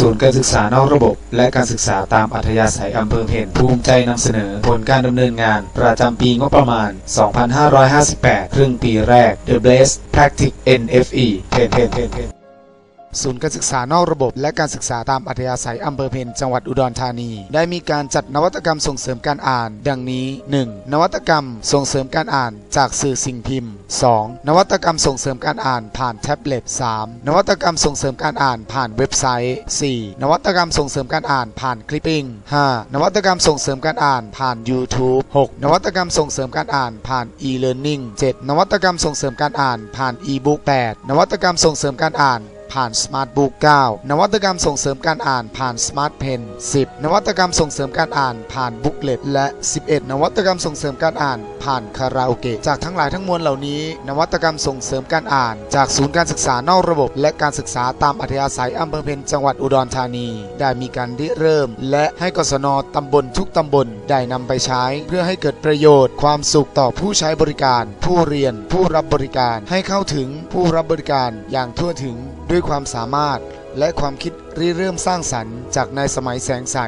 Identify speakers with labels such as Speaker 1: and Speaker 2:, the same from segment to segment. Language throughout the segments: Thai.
Speaker 1: ศูนย์การศึกษานอกระบบ และการศึกษาตามอัธยาศัยอำเภอเพนภูมิใจนำเสนอ ผลการดำเนินงาน ประจำปีงบประมาณ 2558 ครึ่งปีแรก The Blaze Practice NFE เพนเพนเพนเพน ศูนย์การศึกษานอกระบบ และการศึกษาตามอัธยาศัยอำเภอเพนจังหวัดอุดรธานี ได้มีการจัดนวัตกรรมส่งเสริมการอ่าน ดังนี้ 1. นวัตกรรมส่งเสริมการอ่านจากสื่อสิ่งพิมพ์ 2. นวัตกรรมส่งเสริมการอ่านผ่านแท็บเล็ต 3. นวัตกรรมส่งเสริมการอ่านผ่านเว็บไซต์ 4. นวัตกรรมส่งเสริมการอ่านผ่านคลิปปิ้ง 5. นวัตกรรมส่งเสริมการอ่านผ่าน YouTube 6. นวัตกรรมส่งเสริมการอ่านผ่าน e-learning 7. นวัตกรรมส่งเสริมการอ่านผ่าน e-book 8. นวัตกรรมส่งเสริมการอ่าน ผ่าน Smart Book 9นวัตกรรมส่งเสริมการอ่านผ่าน Smart Pen 10 นวัตกรรมส่งเสริมการอ่านผ่าน Booklet และ 11 นวัตกรรมส่งเสริมการอ่านผ่านคาราโอเกะจากทั้งหลายทั้งมวลเหล่านี้ นวัตกรรมส่งเสริมการอ่าน จากศูนย์การศึกษานอกระบบ และการศึกษาตามอัธยาศัยอำเภอเพนจังหวัดอุดรธานี ได้มีการริเริ่ม และให้กศนตำบลทุกตำบลได้นำไปใช้ เพื่อให้เกิดประโยชน์ ความสุขต่อผู้ใช้บริการ ผู้เรียน ผู้รับบริการ ให้เข้าถึงผู้รับบริการอย่างทั่วถึง ด้วยความสามารถและความคิดริเริ่มสร้างสรรค์ จากนายสมัยแสงใส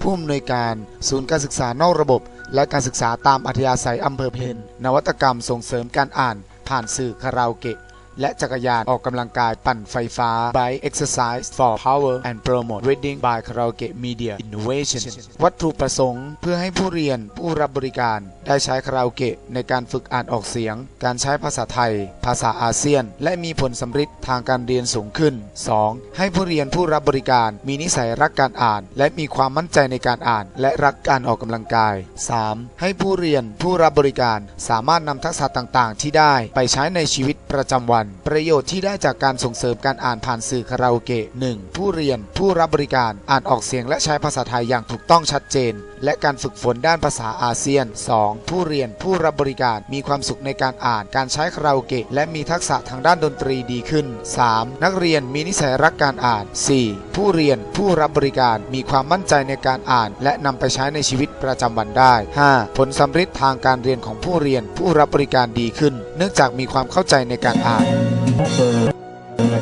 Speaker 1: ผู้อำนวยการ ศูนย์การศึกษานอกระบบ และการศึกษาตามอัธยาศัยอำเภอเพนนวัตกรรมส่งเสริมการอ่าน ผ่านสื่อคาราโอเกะ และจักรยานออกกำลังกายปั่นไฟฟ้า by exercise for power and promote reading by karaoke media innovation วัตถุประสงค์เพื่อให้ผู้เรียนผู้รับบริการ ได้ใช้คาราโอเกะในการฝึกอ่านออกเสียง การใช้ภาษาไทย ภาษาอาเซียน และมีผลสำฤทธิ์ทางการเรียนสูงขึ้น 2. ให้ผู้เรียนผู้รับบริการมีนิสัยรักการอ่าน และมีความมั่นใจในการอ่าน และรักการออกกำลังกาย 3. ให้ผู้เรียนผู้รับบริการสามารถนำทักษะต่างๆ ที่ได้ไปใช้ในชีวิตประจำวัน ประโยชน์ที่ได้จากการส่งเสริมการอ่านผ่านสื่อคาราโอเกะ 1. ผู้เรียนผู้รับบริการอ่านออกเสียงและใช้ภาษาไทยอย่างถูกต้องชัดเจน และการฝึกฝนด้านภาษาอาเซียน 2. ผู้เรียนผู้รับบริการมีความสุขในการอ่านการใช้คาราโอเกะและมีทักษะทางด้านดนตรีดีขึ้น 3. นักเรียนมีนิสัยรักการอ่าน 4. ผู้เรียนผู้รับบริการมีความมั่นใจในการอ่าน และนำไปใช้ในชีวิตประจำวันได้ 5. ผลสำฤทธิ์ทางการเรียนของผู้เรียนผู้รับบริการดีขึ้น เนื่องจากมีความเข้าใจในการอ่าน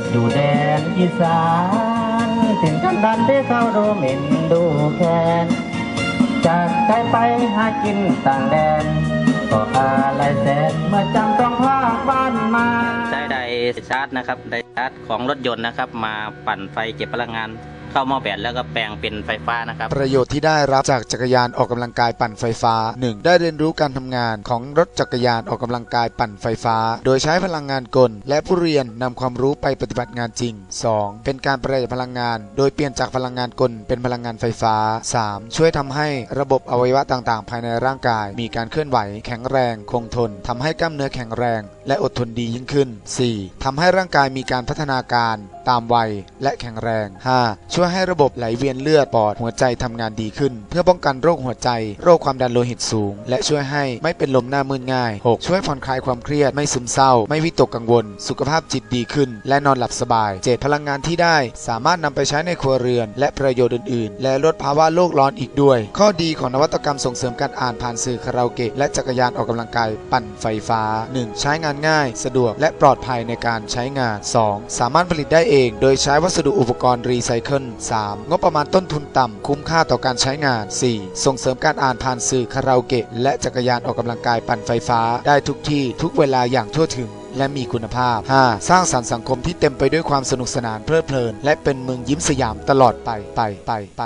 Speaker 2: ดอยู่แดนอีสานถึงกันดันได้เข้าดูหมิ่นดูแคน จากใจไปหากินต่างแดน ก็อะไรแสนเมื่อจำต้องพลากบ้านมา
Speaker 3: ใช้ไดชาร์จนะครับ ไดชาร์จของรถยนต์นะครับ มาปั่นไฟเก็บพลังงาน เข้าหม้อแบตแล้วก็แปลงเป็นไฟฟ้านะครับ
Speaker 1: ประโยชน์ที่ได้รับจากจักรยานออกกำลังกายปั่นไฟฟ้า 1. ได้เรียนรู้การทำงานของรถจักรยานออกกำลังกายปั่นไฟฟ้า โดยใช้พลังงานกล และผู้เรียนนำความรู้ไปปฏิบัติงานจริง 2. เป็นการประหยัดพลังงาน โดยเปลี่ยนจากพลังงานกลเป็นพลังงานไฟฟ้า 3. ช่วยทำให้ระบบอวัยวะต่างๆ ภายในร่างกาย มีการเคลื่อนไหว แข็งแรง คงทนทำให้กล้ามเนื้อแข็งแรง และอดทนดียิ่งขึ้น 4. ทำให้ร่างกายมีการพัฒนาการ ตามวัย และแข็งแรง 5. ช่วยให้ระบบไหลเวียนเลือดปอดหัวใจทำงานดีขึ้น เพื่อป้องกันโรคหัวใจ โรคความดันโลหิตสูง และช่วยให้ไม่เป็นลมหน้ามืดง่าย 6. ช่วยผ่อนคลายความเครียดไม่ซึมเศร้า ไม่วิตกกังวล สุขภาพจิตดีขึ้น และนอนหลับสบาย 7. พลังงานที่ได้สามารถนำไปใช้ในครัวเรือน และประโยชน์อื่น ๆ และลดภาวะโลกร้อนอีกด้วย ข้อดีของนวัตกรรมส่งเสริมการอ่านผ่านสื่อคาราโอเกะและจักรยานออกกำลังกายปั่นไฟฟ้า 1. ใช้งานง่าย สะดวกและปลอดภัยในการใช้งาน 2. สามารถผลิตได้เององโดยใช้วัสดุอุปกรณ์รีไซเคิล 3. งบประมาณต้นทุนต่ำ คุ้มค่าต่อการใช้งาน 4. ส่งเสริมการอ่านผ่านสื่อคาราโอเกะและจักรยานออกกำลังกายปั่นไฟฟ้า ได้ทุกที่ทุกเวลาอย่างทั่วถึงและมีคุณภาพ 5. สร้างสรรค์สังคมที่เต็มไปด้วยความสนุกสนานเพลิดเพลิน และเป็นเมืองยิ้มสยามตลอดไปไปไปไป